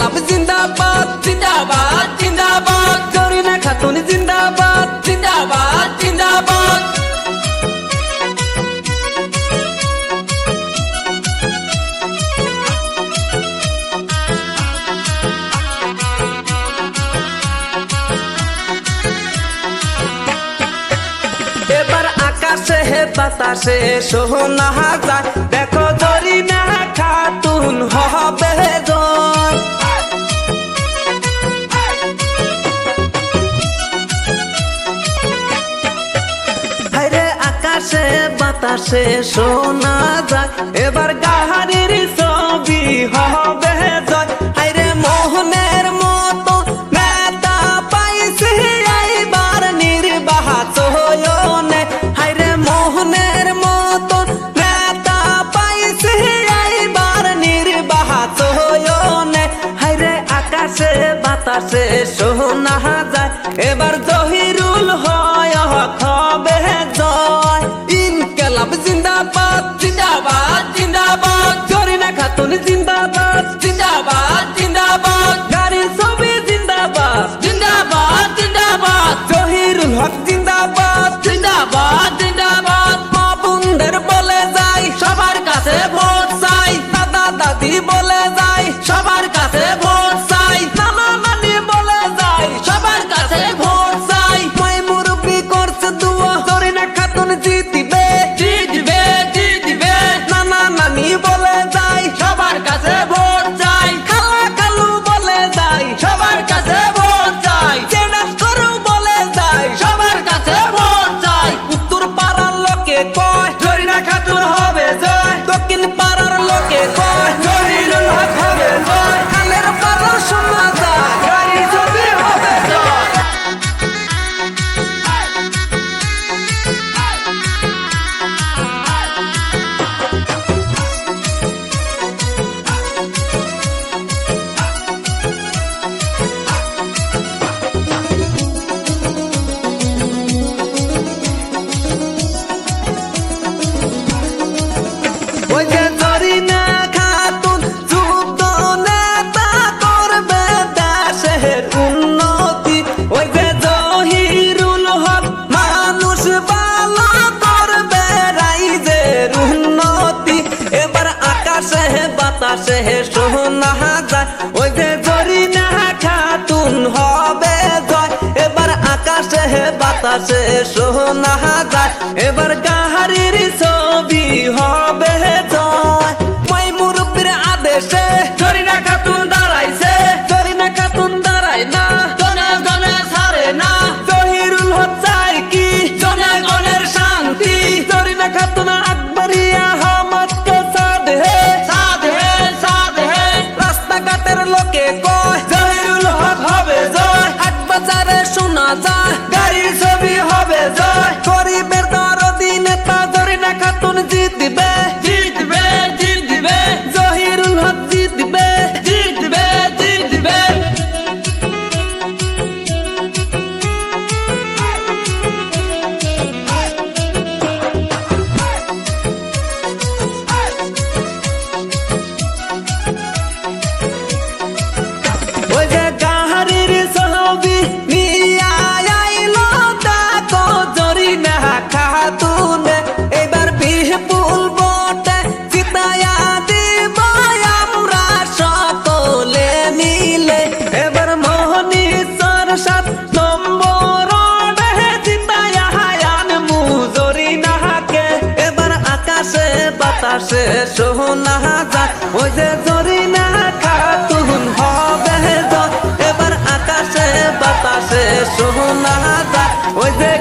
গোলাপ জিন্দাবাদ জিন্দাবাদ জিন্দাবাদ। করিনা খাতুন জিন্দাবাদ জিন্দাবাদ জিন্দাবাদ। আকাশে বাতাসে সোহনা হাজার। দেখো জরি না খাতুন হবে জয় আকাশে বাতাসে শোনা যায়। এবার গাহারির ছবি হবে জয়। হাইরে মোহনের মতো এইবার মোহনের মতো এইবার আকাশে, বাতাসে শোনা করবে রাইজের উন্নতি এবার আকাশে বাতাসে শোনা যায় ওই যে জরি না খাতুন হবে জয় এবার আকাশে বাতাসে শোনা যায় এবার গাহার বাতাসে সোনা যাক ওই যে জরি না খাতুন হবে এবার আকাশে বাতাসে সোনা যায় ওই যে